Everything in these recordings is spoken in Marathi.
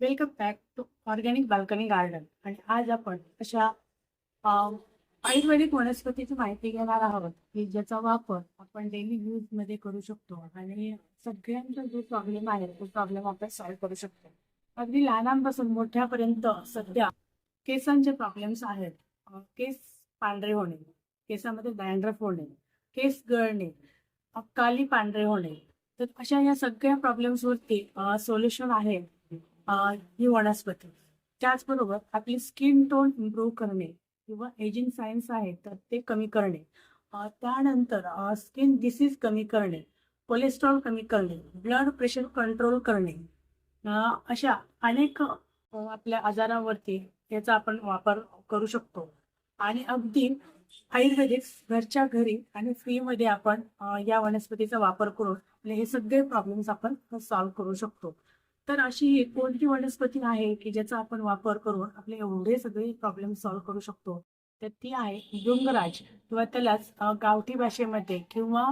Welcome back to organic balcony garden. आणि आज आपण अशा आयुर्वेदिक वनस्पतीची माहिती घेणार आहोत की ज्याचा वापर आपण डेली यूजमध्ये करू शकतो. आणि सगळ्यांचा जो प्रॉब्लेम आहे तो प्रॉब्लेम आपण सॉल्व्ह करू शकतो. अगदी लहानांपासून मोठ्यापर्यंत सध्या केसांचे प्रॉब्लेम्स आहेत. केस पांढरे होणे केसामध्ये डॅन्ड्रफ होणे केस गळणे काली पांढरे होणे. तर अशा या सगळ्या प्रॉब्लेम्सवरती सोल्युशन आहे. ही वनस्पती. त्याचबरोबर आपली स्किन टोन इम्प्रूव्ह करणे किंवा एजिंग सायन्स आहे तर ते कमी करणे. त्यानंतर स्किन डिसीज कमी करणे कोलेस्ट्रॉल कमी करणे ब्लड प्रेशर कंट्रोल करणे. अशा अनेक आपल्या आजारावरती याचा आपण वापर करू शकतो. आणि अगदी आयुर्वेदिक घरच्या घरी आणि फ्रीमध्ये आपण या वनस्पतीचा वापर करून हे सगळे प्रॉब्लेम्स आपण सॉल्व्ह करू शकतो. तर अशी एक कोणती वनस्पती आहे की ज्याचा आपण वापर करून आपले एवढे सगळे प्रॉब्लेम सॉल्व्ह करू शकतो? तर ती आहे डुंगराज. किंवा त्यालाच गावठी भाषेमध्ये किंवा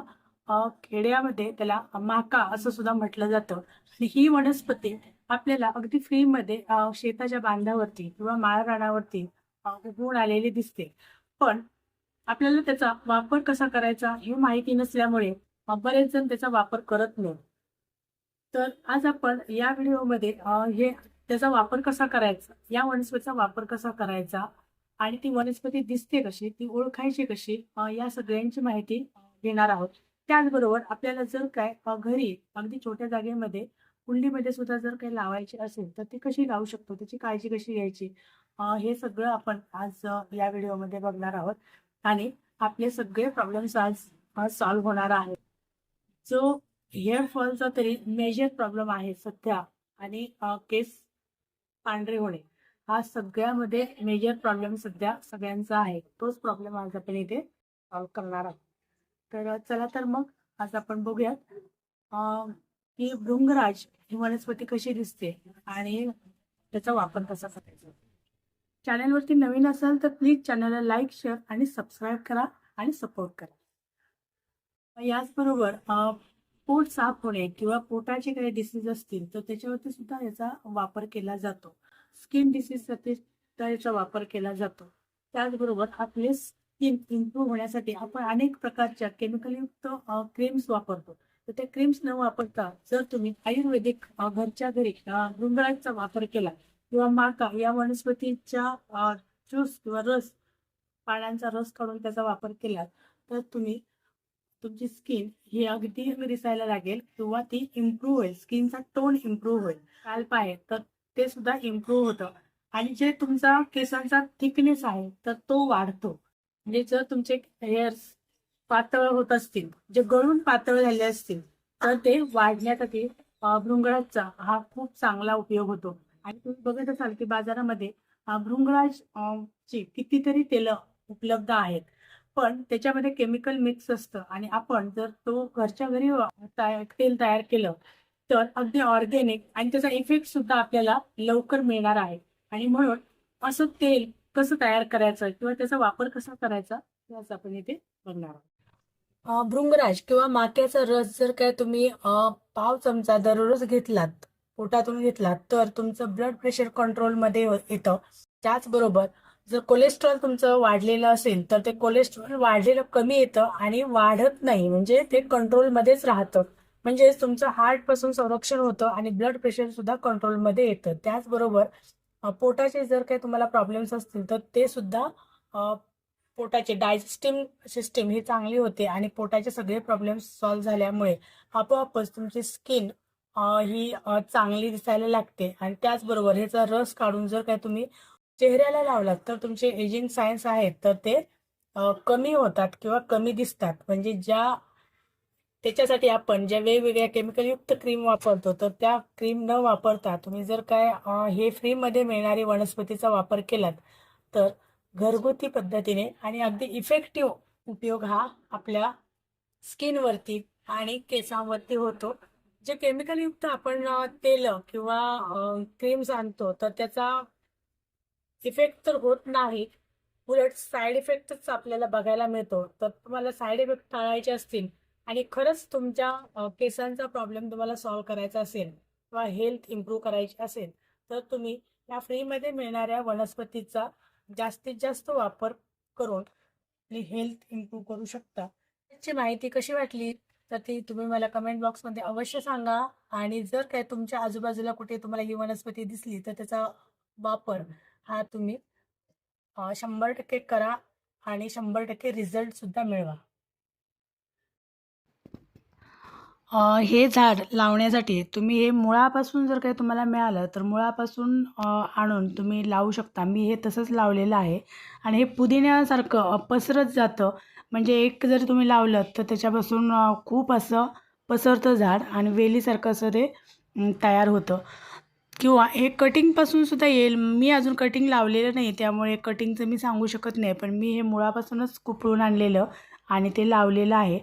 खेड्यामध्ये त्याला माका असं सुद्धा म्हटलं जातं. आणि ही वनस्पती आपल्याला अगदी फ्रीमध्ये शेताच्या बांधावरती किंवा माळरानावरती उगवून आलेली दिसते. पण आपल्याला त्याचा वापर कसा करायचा हे माहिती नसल्यामुळे बरेच जण त्याचा वापर करत नाही. तर आज आपण या व्हिडिओमध्ये हे त्याचा वापर कसा करायचा? या वनस्पतीचा वापर कसा करायचा? आणि ती वनस्पती दिसते कशी? ती ओळखायची कशी? या सगळ्यांची माहिती घेणार आहोत. त्याचबरोबर आपल्याला जर काय घरी अगदी छोट्या जागेमध्ये कुंडीमध्ये सुद्धा जर काही लावायची असेल तर ती कशी लावू शकतो? त्याची काळजी कशी घ्यायची? हे सगळं आपण आज या व्हिडिओमध्ये बघणार आहोत. आणि आपले सगळे प्रॉब्लेम्स आज सॉल्व्ह होणार आहेत. जो हेअर फॉलचा तरी मेजर प्रॉब्लेम आहे सध्या. आणि केस पांढरे होणे. हा सगळ्यामध्ये मेजर प्रॉब्लेम सध्या सगळ्यांचा आहे. तोच प्रॉब्लेम आज आपण इथे सॉल्व्ह करणार आहोत. तर चला तर मग आज आपण बघूयात की भृंगराज ही वनस्पती कशी दिसते आणि त्याचा वापर कसा करायचा. चॅनलवरती नवीन असाल तर प्लीज चॅनलला लाईक शेअर आणि सबस्क्राईब करा आणि सपोर्ट करा. याचबरोबर पोट साफ होणे किंवा पोटाचे काही डिसीज असतील तर त्याच्यावरती सुद्धा याचा वापर केला जातो. स्किन डिसीजसाठी याचा वापर केला जातो. त्याचबरोबर आपले स्किन इम्प्रूव्ह होण्यासाठी आपण अनेक प्रकारच्या केमिकलयुक्त क्रीम्स वापरतो. तर त्या क्रीम्स न वापरता जर तुम्ही आयुर्वेदिक घरच्या घरी अ, वापर केला किंवा माका या वनस्पतीच्या ज्यूस किंवा रस पानांचा रस काढून त्याचा वापर केला तर तुम्ही तुमची स्किन ही अगदी दिसायला लागेल किंवा ती इम्प्रूव्ह होईल. स्किनचा टोन इम्प्रूव्ह होईल. काल्प आहे तर ते सुद्धा इम्प्रूव्ह होतं. आणि जे तुमचा केसांचा थिकनेस आहे तर तो वाढतो. म्हणजे जर तुमचे हेअर्स पातळ होत असतील जे गळून पातळ झाले असतील तर ते वाढण्यासाठी अं, भृंगराजचा हा खूप चांगला उपयोग होतो. आणि तुम्ही बघत असाल की बाजारामध्ये भृंगराज ची कितीतरी तेलं उपलब्ध आहेत. पण त्याच्यामध्ये केमिकल मिक्स असतं. आणि आपण जर तो घरच्या घरी तेल तयार केलं तर अगदी ऑर्गेनिक आणि त्याचा इफेक्ट सुद्धा आपल्याला लवकर मिळणार आहे. आणि म्हणून असं तेल कसं तयार करायचं किंवा त्याचा वापर कसा करायचा याच आपण इथे बघणार आहोत. भृंगराज किंवा माक्याचा रस जर काय तुम्ही पाव चमचा दररोज घेतलात पोटातून घेतलात तर तुमचं ब्लड प्रेशर कंट्रोलमध्ये येतं. त्याचबरोबर जर कोलेस्ट्रॉल तुमचं वाढलेलं असेल तर ते कोलेस्ट्रॉल वाढलेलं कमी येतं आणि वाढत नाही. म्हणजे ते कंट्रोलमध्येच राहतं. म्हणजे तुमचं हार्टपासून संरक्षण होतं आणि ब्लड प्रेशर सुद्धा कंट्रोलमध्ये येतं. त्याचबरोबर पोटाचे जर काही तुम्हाला प्रॉब्लेम्स असतील तर ते सुद्धा पोटाचे डायजेस्टिव्ह सिस्टीम ही चांगली होते आणि पोटाचे सगळे प्रॉब्लेम्स सॉल्व्ह झाल्यामुळे आपोआपच तुमची स्किन ही चांगली दिसायला लागते. आणि त्याचबरोबर ह्याचा रस काढून जर काय तुम्ही चेहऱ्याला लावलात तर तुमचे एजिंग सायन्स आहेत तर ते कमी होतात किंवा कमी दिसतात. म्हणजे ज्या त्याच्यासाठी आपण ज्या वेगवेगळ्या केमिकलयुक्त क्रीम वापरतो तर त्या क्रीम न वापरता तुम्ही जर काय हे फ्रीमध्ये मिळणारी वनस्पतीचा वापर केलात तर घरगुती पद्धतीने आणि अगदी इफेक्टिव्ह उपयोग हा आपल्या स्किनवरती आणि केसांवरती होतो. जे केमिकलयुक्त आपण तेल किंवा क्रीम्स आणतो तर त्याचा इफेक्ट तर होत नाही. उलट साईड इफेक्टच आपल्याला बघायला मिळतो. तर तुम्हाला साईड इफेक्ट टाळायचे असतील आणि खरंच तुमच्या केसांचा प्रॉब्लेम तुम्हाला सॉल्व्ह करायचा असेल किंवा हेल्थ इम्प्रूव्ह करायची असेल तर तुम्ही या फ्रीमध्ये मिळणाऱ्या वनस्पतीचा जास्तीत जास्त वापर करून आपली हेल्थ इम्प्रूव्ह करू शकता. त्याची माहिती कशी वाटली? तर ती तुम्ही मला कमेंट बॉक्समध्ये अवश्य सांगा आणि जर काय तुमच्या आजूबाजूला कुठे तुम्हाला ही वनस्पती दिसली तर त्याचा वापर हा तुम्ही शंभर टक्के करा आणि शंभर टक्के रिझल्टसुद्धा मिळवा. हे झाड लावण्यासाठी तुम्ही हे मुळापासून जर काही तुम्हाला मिळालं तर मुळापासून आणून तुम्ही लावू शकता. मी हे तसंच लावलेलं आहे. आणि हे पुदिन्यासारखं पसरत जातं. म्हणजे एक जर तुम्ही लावलं तर त्याच्यापासून खूप असं पसरतं झाड आणि वेलीसारखं असं ते तयार होतं. किंवा हे कटिंगपासून सुद्धा येईल. मी अजून कटिंग लावलेलं नाही त्यामुळे कटिंगचं मी सांगू शकत नाही. पण मी हे मुळापासूनच कुपळून आणलेलं आणि ते लावलेलं आहे.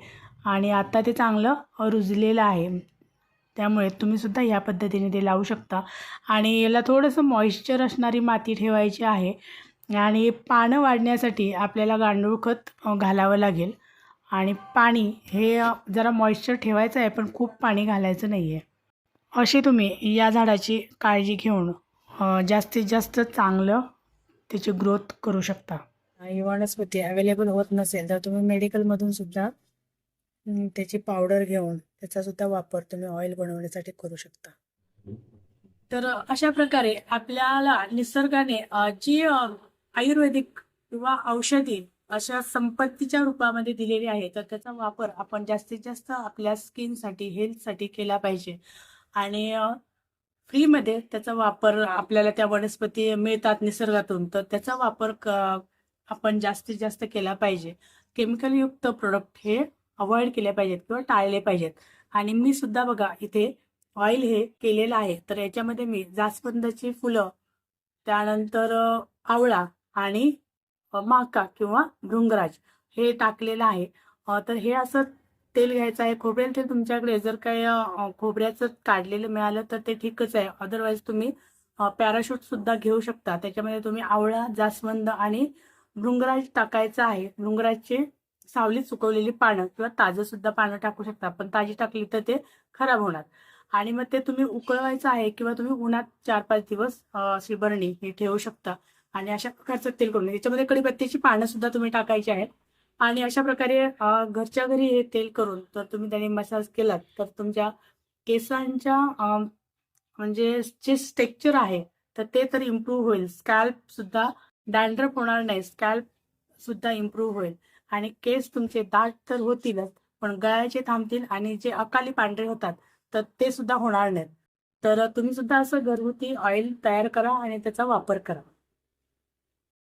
आणि आत्ता ते चांगलं रुजलेलं आहे. त्यामुळे तुम्हीसुद्धा ह्या पद्धतीने ते लावू शकता. आणि याला थोडंसं मॉइश्चर असणारी माती ठेवायची आहे. आणि पानं वाढण्यासाठी आपल्याला गांडूळ खत घालावं लागेल. आणि पाणी हे जरा मॉइश्चर ठेवायचं आहे पण खूप पाणी घालायचं नाही आहे अशी तुम्ही या झाडाची काळजी घेऊन अ, जास्तीत जास्त चांगलं त्याची ग्रोथ करू शकता. ही वनस्पती अवेलेबल होत नसेल तर तुम्ही मेडिकलमधून सुद्धा त्याची पावडर घेऊन त्याचा सुद्धा वापर तुम्ही ऑइल बनवण्यासाठी करू शकता. तर अशा प्रकारे आपल्याला निसर्गाने जी आयुर्वेदिक किंवा औषधी अशा संपत्तीच्या रूपामध्ये दिलेली आहे तर त्याचा वापर आपण जास्तीत जास्त आपल्या स्किनसाठी हेल्थसाठी केला पाहिजे. आणि फ्रीमध्ये त्याचा वापर आपल्याला त्या वनस्पती मिळतात निसर्गातून तर त्याचा वापर क आपण जास्तीत जास्त केला पाहिजे. केमिकलयुक्त प्रोडक्ट हे अवॉइड केले पाहिजेत किंवा टाळले पाहिजेत. आणि मी सुद्धा बघा इथे ऑइल हे केलेलं आहे. तर याच्यामध्ये मी जास्वंदाची फुलं त्यानंतर आवळा आणि माका किंवा भृंगराज हे टाकलेलं आहे. तर हे असं तेल घ्यायचं आहे. खोबरेल तेल तुमच्याकडे जर काही खोबऱ्याचं काढलेलं मिळालं तर ते ठीकच आहे. अदरवाईज तुम्ही पॅराशूट सुद्धा घेऊ शकता. त्याच्यामध्ये तुम्ही आवळा जास्वंद आणि भृंगराज टाकायचं आहे. भृंगराजचे सावलीत सुकवलेली पानं किंवा ताजं सुद्धा पानं टाकू शकता. पण ताजी टाकली तर ते खराब होणार. आणि मग ते तुम्ही उकळवायचं आहे किंवा तुम्ही उन्हात चार पाच दिवस शिबरणी अशी हे ठेवू शकता. आणि अशा प्रकारचं तेल करून याच्यामध्ये कडीपत्त्याची पानं सुद्धा तुम्ही टाकायची आहेत. आणि अशा प्रकारे घरच्या घरी हे तेल करून तर तुम्ही त्याने मसाज केलात तर तुमच्या केसांच्या म्हणजे जे स्ट्रेक्चर आहे तर ते तर इम्प्रूव्ह होईल. स्कॅल्प सुद्धा डॅन्ड्रफ होणार नाही स्कॅल्प सुद्धा इम्प्रूव्ह होईल. आणि केस तुमचे दाट तर होतीलच पण गळ्याचे थांबतील आणि जे अकाली पांढरे होतात तर ते सुद्धा होणार नाहीत. तर तुम्ही सुद्धा असं घरगुती ऑइल तयार करा आणि त्याचा वापर करा.